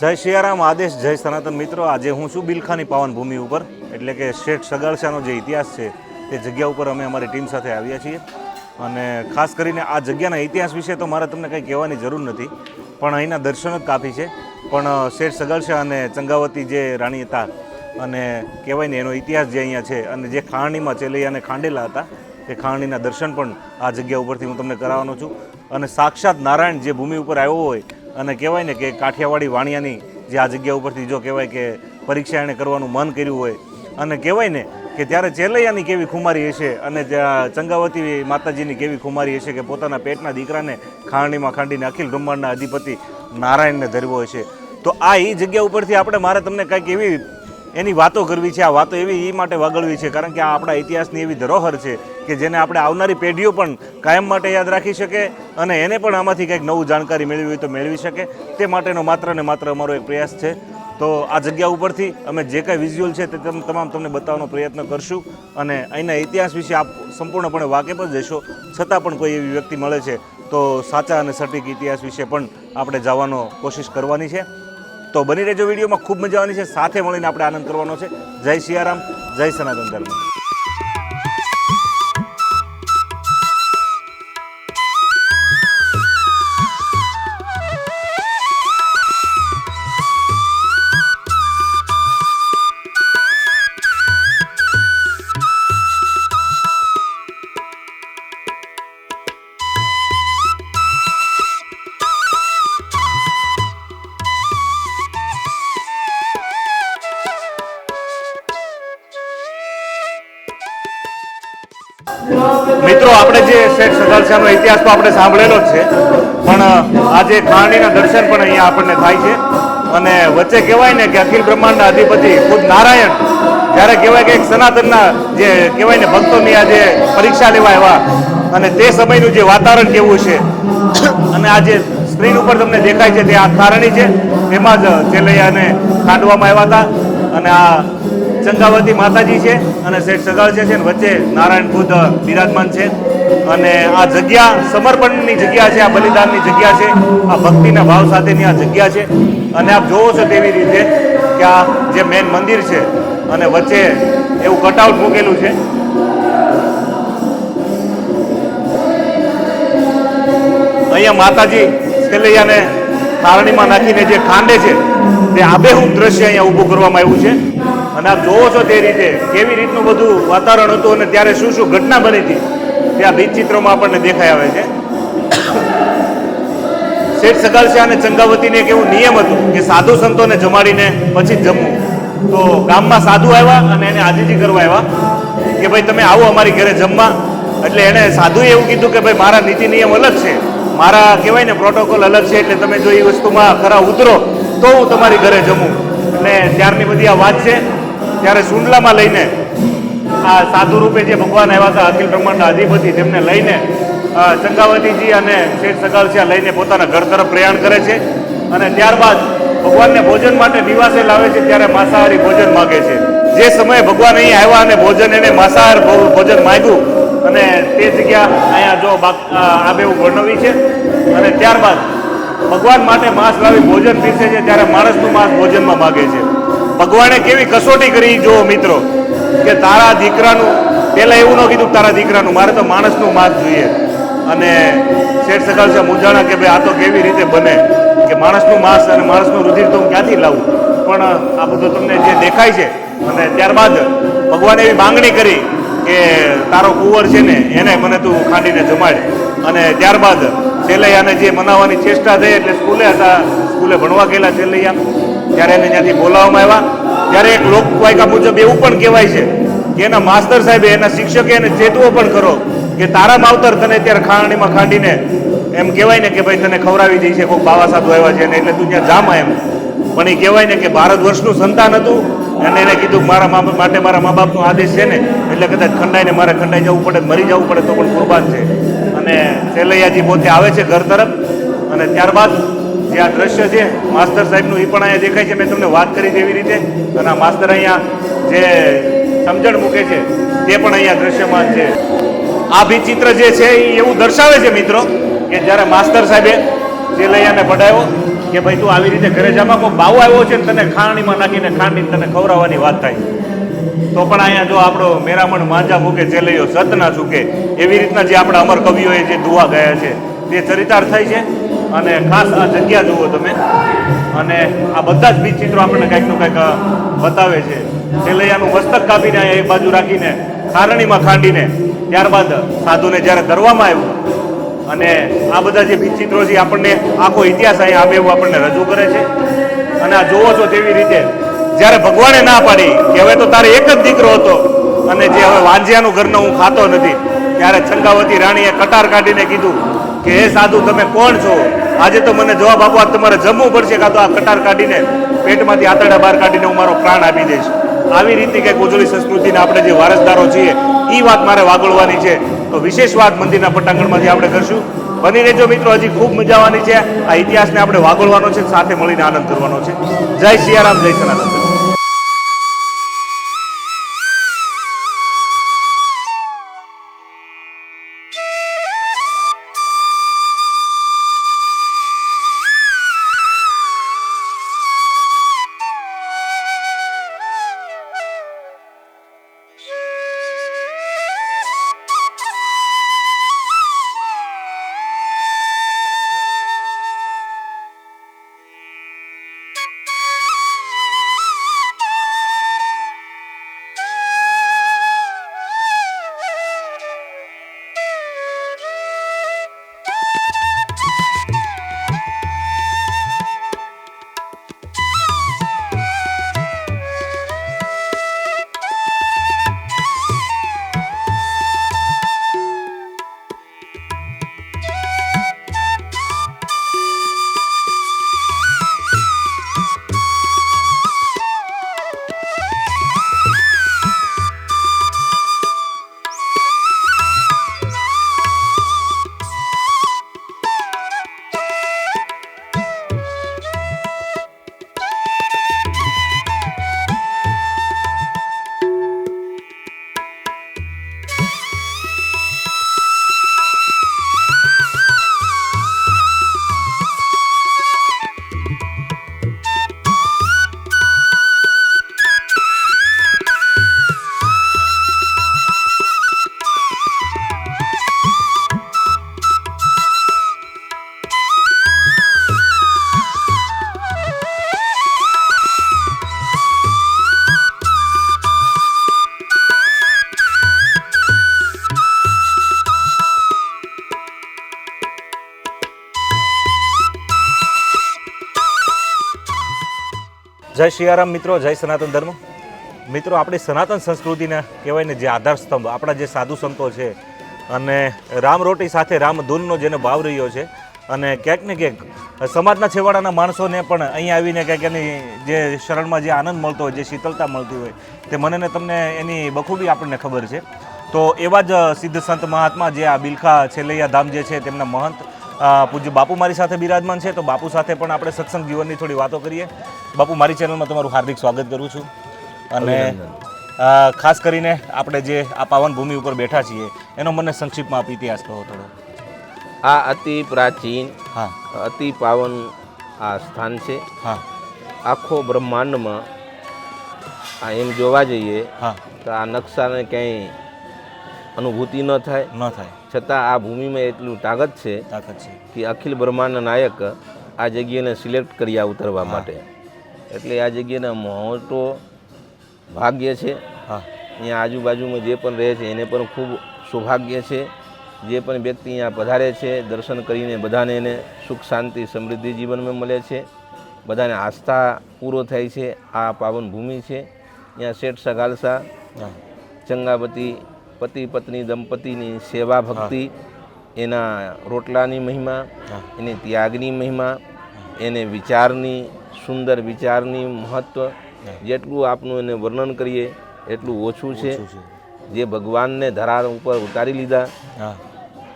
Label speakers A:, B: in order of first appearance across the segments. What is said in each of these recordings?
A: જય શિયારામ, આદેશ જય સનાતન. મિત્રો, આજે હું છું બિલખાની પાવન ભૂમિ ઉપર, એટલે કે શેઠ સગાળશાનો જે ઇતિહાસ છે, તે જગ્યા ઉપર અમે અમારી ટીમ સાથે આવ્યા છીએ. અને ખાસ કરીને આ જગ્યાના ઇતિહાસ વિશે તો મારે તમને કંઈ કહેવાની જરૂર નથી, પણ અહીંના દર્શન જ કાફી છે. પણ શેઠ સગાળશા અને ચંગાવતી જે રાણી હતા, અને કહેવાય ને એનો ઇતિહાસ જે અહીંયા છે, અને જે ખાણણીમાં ચેલૈયાને ખાંડેલા હતા, તે ખાણીના દર્શન પણ આ જગ્યા ઉપરથી હું તમને કરાવવાનો છું. અને સાક્ષાત નારાયણ જે ભૂમિ ઉપર આવ્યો હોય અને કહેવાય ને કે કાઠિયાવાડી વાણિયાની જે આ જગ્યા ઉપરથી જો કહેવાય કે પરીક્ષા એણે કરવાનું મન કર્યું હોય. અને કહેવાય ને કે ત્યારે ચેલૈયાની કેવી ખુમારી હશે અને ચંગાવતી માતાજીની કેવી ખુમારી હશે કે પોતાના પેટના દીકરાને ખાંડીમાં ખાંડીને અખિલ બ્રહ્માંડના અધિપતિ નારાયણને ધરવો હશે. તો આ એ જગ્યા ઉપરથી આપણે મારે તમને કંઈક એવી, એની વાતો કરવી છે, આ વાતો એવી એ માટે વાગળવી છે, કારણ કે આ આપણા ઇતિહાસની એવી ધરોહર છે કે જેને આપણે આવનારી પેઢીઓ પણ કાયમ માટે યાદ રાખી શકે અને એને પણ આમાંથી કંઈક નવું જાણકારી મેળવી હોય તો મેળવી શકે. તે માટેનો માત્ર ને માત્ર અમારો એક પ્રયાસ છે. તો આ જગ્યા ઉપરથી અમે જે કાંઈ વિઝ્યુઅલ છે તે તમ- તમામ તમને બતાવવાનો પ્રયત્ન કરશું અને અહીંના ઇતિહાસ વિશે આપ સંપૂર્ણપણે વાકેફ જ જશો છતાં પણ કોઈ એવી વ્યક્તિ મળે છે તો સાચા અને સટીક ઇતિહાસ વિશે પણ આપણે જવાનો કોશિશ કરવાની છે. તો બની રહેજો વિડીયોમાં. ખૂબ મજા આવવાની છે. સાથે મળીને આપણે આનંદ કરવાનો છે. જય સિયારામ. જય સનાતન ધર્મ. મિત્રો, આપણે જે શેઠ સગાલશાનો ઇતિહાસ તો આપણે સાંભળેલો જ છે, પણ આજે ખાણીના દર્શન પણ અહીંયા આપણને થાય છે. અને વચ્ચે કહેવાય ને કે અખિલ બ્રહ્માંડના અધિપતિ ખુદ નારાયણ, જ્યારે કહેવાય કે એક સનાતનના જે કહેવાય ને ભક્તોની આ જે પરીક્ષા લેવા આવ્યા અને તે સમયનું જે વાતાવરણ કેવું છે અને આ જે સ્ક્રીન ઉપર તમને દેખાય છે તે આ તારણી છે તેમાં જ ચેલૈયાને ખાંડવામાં આવ્યા હતા, અને આ ચંગાવતી માતાજી છે અને શેઠ સગાળ છે અને વચ્ચે નારાયણ બુદ્ધ બિરાજમાન છે. અને આ જગ્યા સમર્પણની જગ્યા છે, આ બલિદાનની જગ્યા છે, આ ભક્તિના ભાવ સાથેની આ જગ્યા છે. અને આપ જોવો છો તેવી રીતે કે આ જે મેન મંદિર છે અને વચ્ચે એવું કટઆઉટ મૂકેલું છે. અહીંયા માતાજી છેલ્લૈયાને તારણીમાં નાખીને જે ખાંડે છે, તે આબેહૂબ દ્રશ્ય અહીંયા ઊભું કરવામાં આવ્યું છે. અને આપ જોવો છો તે રીતે કેવી રીતનું બધું વાતાવરણ હતું અને ત્યારે શું શું ઘટના બની હતી તે આ ભીત ચિત્રોમાં આપણને દેખાઈ આવે છે. શેઠ સગાલશા અને ચંગાવતીને એક એવું નિયમ હતું કે સાધુ સંતોને જમાડીને પછી જ જમવું. તો ગામમાં સાધુ આવ્યા અને એને આજીજી કરવા આવ્યા કે ભાઈ તમે આવો અમારી ઘરે જમવા. એટલે એણે સાધુએ એવું કીધું કે ભાઈ મારા નીતિ નિયમ અલગ છે. મારા કહેવાય ને પ્રોટોકોલ અલગ છે એટલે તમે જો એ વસ્તુમાં ખરા ઉતરો તો હું તમારી ઘરે જમું. અને ત્યારની બધી આ વાત છે. ત્યારે સુંડલામાં લઈને આ સાધુ રૂપે જે ભગવાન આવ્યા હતા, અખિલ બ્રહ્માંડના અધિપતિ, તેમને લઈને ચંગાવતીજી અને શેઠ સગાલસિયા લઈને પોતાના ઘર તરફ પ્રયાણ કરે છે અને ત્યારબાદ ભગવાનને ભોજન માટે નિવાસે લાવે છે ત્યારે માંસાહારી ભોજન માગે છે. જે સમયે ભગવાન અહીં આવ્યા અને ભોજન એને માંસાહાર ભોજન માગ્યું અને તે જગ્યા અહીંયા જો આ બેવું વર્ણવી છે અને ત્યારબાદ ભગવાન માટે માંસ લાવી ભોજન પીરસે છે ત્યારે માણસનું માંસ ભોજનમાં માગે છે. ભગવાને કેવી કસોટી કરી જો મિત્રો, કે તારા દીકરાનું પહેલાં એવું ન કીધું તારા દીકરાનું, મારે તો માણસનું માંસ જોઈએ. અને શેઠ સકાલ છે મૂંઝાણા કે ભાઈ આ તો કેવી રીતે બને, કે માણસનું માંસ અને માણસનું રુધિર તો હું ક્યાંથી લાવું? પણ આ બધું તમને જે દેખાય છે, અને ત્યારબાદ ભગવાને એવી માંગણી કરી કે તારો કુંવર છે ને, એને મને તું ખાંડીને જમાડ. અને ત્યારબાદ ચેલૈયાને જે મનાવવાની ચેષ્ટા થઈ, એટલે સ્કૂલે હતા, સ્કૂલે ભણવા ગયેલા ચેલૈયા ત્યારે એને ત્યાંથી બોલાવવામાં આવ્યા. ત્યારે એક લોકવાયકા મુજબ એવું પણ કહેવાય છે કે એના માસ્તર સાહેબે, એના શિક્ષકે એને ચેતવો પણ કરો કે તારા માવતર તને અત્યારે ખાણીમાં ખાંડીને એમ કહેવાય ને કે ભાઈ તને ખવડાવી દઈ છે કોઈ બાવા સાધુ આવ્યા છે એટલે તું ત્યાં જામા એમ. પણ એ કહેવાય ને કે ભારત વર્ષનું સંતાન હતું અને એને કીધું મારા મા, માટે મારા મા બાપનો આદેશ છે ને, એટલે કદાચ ખંડાઈને, મારે ખંડાઈ જવું પડે મરી જવું પડે તો પણ કુરબાન છે. અને સેલૈયાજી પોતે આવે છે ઘર તરફ અને ત્યારબાદ જે આ દ્રશ્ય છે, માસ્તર સાહેબનું એ પણ અહીંયા દેખાય છે. મેં તમને વાત કરી તેવી રીતે. અને આ માસ્તર અહીંયા જે સમજણ મૂકે છે, તે પણ અહીંયા દ્રશ્યમાન છે. આ ચિત્ર જે છે એ એવું દર્શાવે છે મિત્રો, કે જ્યારે માસ્તર સાહેબે જે ચેલૈયાને પઢાયો, કે ભાઈ તું આવી રીતે ઘરે જમા કોઈ બાવો આવ્યો છે ને તને ખાણીમાં નાખીને ખાંડીને તને ખવડાવવાની વાત થાય. તો પણ અહીંયા જો આપણો મેરામણ માંજા મૂકે ચેલૈયો સત ના ચૂકે એવી રીતના જે આપણા અમર કવિઓએ જે દુવા ગયા છે, તે ચરિતાર્થ થાય છે. અને ખાસ આ જગ્યા જુઓ તમે. અને આ બધા જ બીજ ચિત્રો આપણને કંઈકનું કંઈક બતાવે છે. ચેલૈયાનું મસ્તક કાપીને એક બાજુ રાખીને, ખારણીમાં ખાંડીને, ત્યારબાદ સાધુને જ્યારે ધરવામાં આવ્યું, અને આ બધા જે બીજ ચિત્રો છે આપણને આખો ઇતિહાસ અહીંયા આબેવું આપણને રજૂ કરે છે. અને આ જોવો છો તેવી રીતે, જ્યારે ભગવાને ના પાડી કે હવે તો તારે એક જ દીકરો હતો, અને જે હવે વાંજિયાનું ઘરનો હું ખાતો નથી, ત્યારે છંગાવતી રાણીએ કટાર કાઢીને કીધું કે, હે સાધુ, તમે કોણ છો? આજે તો મને જવાબ આપવા તમારે જમવું પડશે કાં તો આ કટાર કાઢીને પેટમાંથી આતરડા બહાર કાઢીને હું મારો પ્રાણ આપી દઈશ. આવી રીતે કે ગોજળી સંસ્કૃતિને આપણે જે વારસદારો છીએ એ વાત મારે વાગોળવાની છે. તો વિશેષ વાત મંદિરના પટાંગણમાંથી આપણે કરશું. બની રહેજો મિત્રો, હજી ખૂબ મજા આવવાની છે. આ ઇતિહાસને આપણે વાગોળવાનો છે, સાથે મળીને આનંદ કરવાનો છે. જય સિયારામ, જય સનાતન. જય શિયારામ મિત્રો, જય સનાતન ધર્મ. મિત્રો, આપણી સનાતન સંસ્કૃતિને કહેવાય ને જે આધાર સ્તંભ આપણા જે સાધુ સંતો છે અને રામ રોટી સાથે રામ ધૂનનો જેને ભાવ રહ્યો છે અને ક્યાંક ને ક્યાંક સમાજના છેવાડાના માણસોને પણ અહીં આવીને ક્યાંક એની જે શરણમાં જે આનંદ મળતો હોય, જે શીતળતા મળતી હોય, તે મને ને તમને એની બખૂબી આપણને ખબર છે. તો એવા જ સિદ્ધ સંત મહાત્મા જે આ બિલખા છેલૈયા ધામ જે છે, તેમના મહંત પૂજ્ય બાપુ મારી સાથે બિરાજમાન છે તો બાપુ સાથે પણ આપણે સત્સંગ જીવનની થોડી વાતો કરીએ. બાપુ મારી ચેનલમાં તમારું હાર્દિક સ્વાગત કરું છું. અને ખાસ કરીને આપણે જે આ પાવન ભૂમિ ઉપર બેઠા છીએ એનો મને સંક્ષિપ્તમાં આપ ઇતિહાસ કહો થોડો.
B: આ અતિ પ્રાચીન
A: હા.
B: અતિ પાવન આ સ્થાન છે.
A: હા.
B: આખો બ્રહ્માંડમાં આ એમ જોવા જઈએ
A: હા.
B: તો આ નકશાને ક્યાંય અનુભૂતિ ન થાય.
A: ન થાય.
B: છતાં આ ભૂમિમાં એટલું તાકાત છે
A: તાકાત છે.
B: કે અખિલ બ્રહ્માંડ નાયક આ જગ્યાને સિલેક્ટ કર્યા ઉતરવા માટે. એટલે આ જગ્યાને મોટો ભાગ્ય છે.
A: હા.
B: અહીંયા આજુબાજુમાં જે પણ રહે છે એને પણ ખૂબ સૌભાગ્ય છે. જે પણ વ્યક્તિ અહીંયા પધારે છે દર્શન કરીને બધાને એને સુખ શાંતિ સમૃદ્ધિ જીવનમાં મળે છે. બધાને આસ્થા પૂરો થાય છે. આ પાવન ભૂમિ છે. અહીંયા શેઠ સગાલસા ચંગાવતી પતિ પત્ની દંપતીની સેવા ભક્તિ એના રોટલાની મહિમા એની ત્યાગની મહિમા એને વિચારની સુંદર વિચારની મહત્વ જેટલું આપનું એને વર્ણન કરીએ એટલું ઓછું છે. જે ભગવાનને ધરાર ઉપર ઉતારી લીધા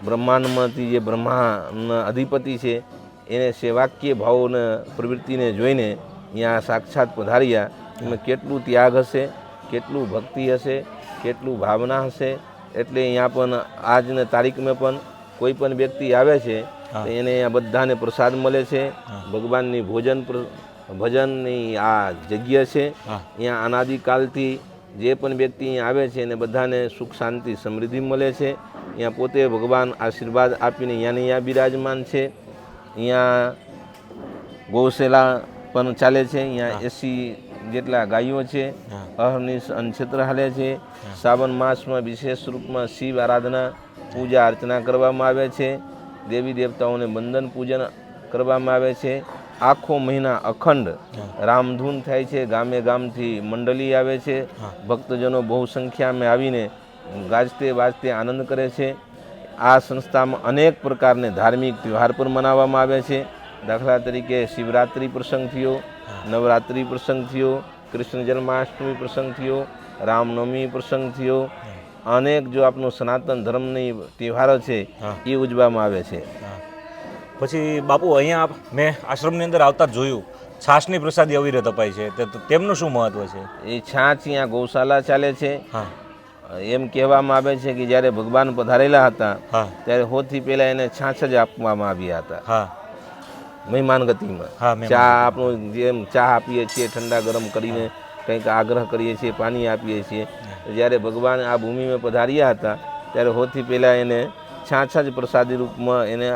B: બ્રહ્માંડમાંથી જે બ્રહ્માના અધિપતિ છે એને સેવાકીય ભાવોને પ્રવૃત્તિને જોઈને અહીંયા સાક્ષાત પધાર્યા. એમાં કેટલું ત્યાગ હશે કેટલું ભક્તિ હશે કેટલું ભાવના હશે? એટલે અહીંયા પણ આજના તારીખમાં પણ કોઈ પણ વ્યક્તિ આવે છે તો એને અહીંયા બધાને પ્રસાદ મળે છે. ભગવાનની ભોજન ભજનની આ જગ્યા છે. અહીંયા અનાદિકાલથી જે પણ વ્યક્તિ અહીંયા આવે છે એને બધાને સુખ શાંતિ સમૃદ્ધિ મળે છે. અહીંયા પોતે ભગવાન આશીર્વાદ આપીને અહીંયાને અહીંયા બિરાજમાન છે. અહીંયા ગૌશેલા પણ ચાલે છે. અહીંયા એસી જેટલા ગાયો છે અહર્નિશ અનક્ષેત્ર હાલે છે શ્રાવણ માસમાં વિશેષ રૂપમાં શિવ આરાધના પૂજા અર્ચના કરવામાં આવે છે દેવી દેવતાઓને બંધન પૂજન કરવામાં આવે છે. આખો મહિના અખંડ રામધૂન થાય છે ગામે ગામથી મંડળી આવે છે. ભક્તજનો બહુ સંખ્યામાં આવીને ગાજતે વાજતે આનંદ કરે છે. આ સંસ્થામાં અનેક પ્રકારને ધાર્મિક તહેવાર પણ મનાવવામાં આવે છે. દાખલા તરીકે શિવરાત્રિ પ્રસંગ થયો. નવરાત્રિ પ્રસંગ થયો કૃષ્ણ જન્માષ્ટમી પ્રસંગ થયો રામનવમી પ્રસંગ થયો. અનેક જો આપનો સનાતન ધર્મની તહેવારો છે એ ઉજવવામાં આવે છે.
A: પછી બાપુ અહીંયા મેં આશ્રમની અંદર આવતા જોયું. છાશની પ્રસાદી અવિરત અપાય છે. તો તેમનું શું મહત્વ છે?
B: એ છાછ અહીંયા ગૌશાલા ચાલે છે. એમ કહેવામાં આવે છે કે જ્યારે ભગવાન પધારેલા હતા ત્યારે હોથી પહેલા એને છાછ જ આપવામાં આવ્યા હતા. મહેમાન ગતિમાં ચા આપણું જેમ ચા આપીએ છીએ ઠંડા ગરમ કરીને કંઈક આગ્રહ કરીએ છીએ પાણી આપીએ છીએ. જ્યારે ભગવાન આ ભૂમિમાં પધાર્યા હતા ત્યારે હોથી પહેલાં એને છાછા જ પ્રસાદી રૂપમાં એને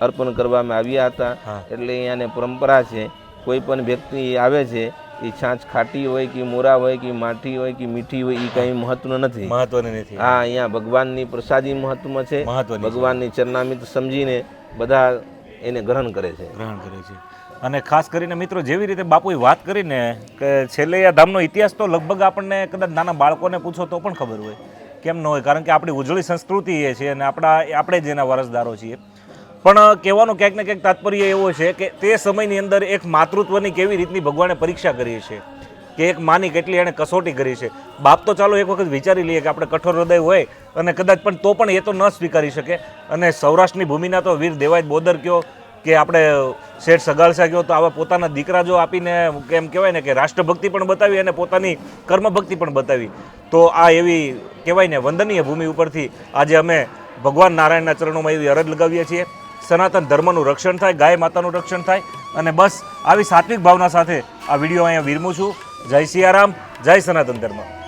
B: અર્પણ કરવામાં આવ્યા હતા. એટલે અહીંયાને પરંપરા છે કોઈ પણ વ્યક્તિ આવે છે એ છાછ ખાટી હોય કે મોરા હોય કે માઠી હોય કે મીઠી હોય એ કંઈ મહત્વ નથી.
A: મહત્વની નથી.
B: હા અહીંયા ભગવાનની પ્રસાદી મહત્વમાં છે.
A: છે.
B: ભગવાનની ચરણામિત સમજીને બધા એને ગ્રહણ કરે છે.
A: ગ્રહણ કરે છે. અને ખાસ કરીને મિત્રો, જેવી રીતે બાપુએ વાત કરીને કે છેલ્લે ધામનો ઇતિહાસ તો લગભગ આપણને કદાચ નાના બાળકોને પૂછો તો પણ ખબર હોય કેમ ન હોય, કારણ કે આપણી ઉજળી સંસ્કૃતિ એ છે અને આપણા, આપણે જ એના વારસદારો છીએ. પણ કહેવાનું ક્યાંક ને ક્યાંક તાત્પર્ય એવો છે કે તે સમયની અંદર એક માતૃત્વની કેવી રીતની ભગવાને પરીક્ષા કરી છે? કે એક માની કેટલી એણે કસોટી કરી છે? બાપ તો ચાલો એક વખત વિચારી લઈએ કે આપણે કઠોર હૃદય હોય અને કદાચ પણ તો પણ એ તો ન સ્વીકારી શકે. અને સૌરાષ્ટ્રની ભૂમિના તો વીર દેવાય બોદર કયો કે આપણે શેઠ સગાળસા ગયો તો આવા પોતાના દીકરા જો આપીને કેમ કહેવાય ને કે રાષ્ટ્રભક્તિ પણ બતાવી અને પોતાની કર્મભક્તિ પણ બતાવી. તો આ એવી કહેવાય ને વંદનીય ભૂમિ ઉપરથી આજે અમે ભગવાન નારાયણના ચરણોમાં એવી અરજ લગાવીએ છીએ. સનાતન ધર્મનું રક્ષણ થાય, ગાય માતાનું રક્ષણ થાય અને બસ આવી સાત્વિક ભાવના સાથે આ વીડિયો અહીંયા વિરમું છું. જય સિયારામ, જય સનાતન ધર્મ.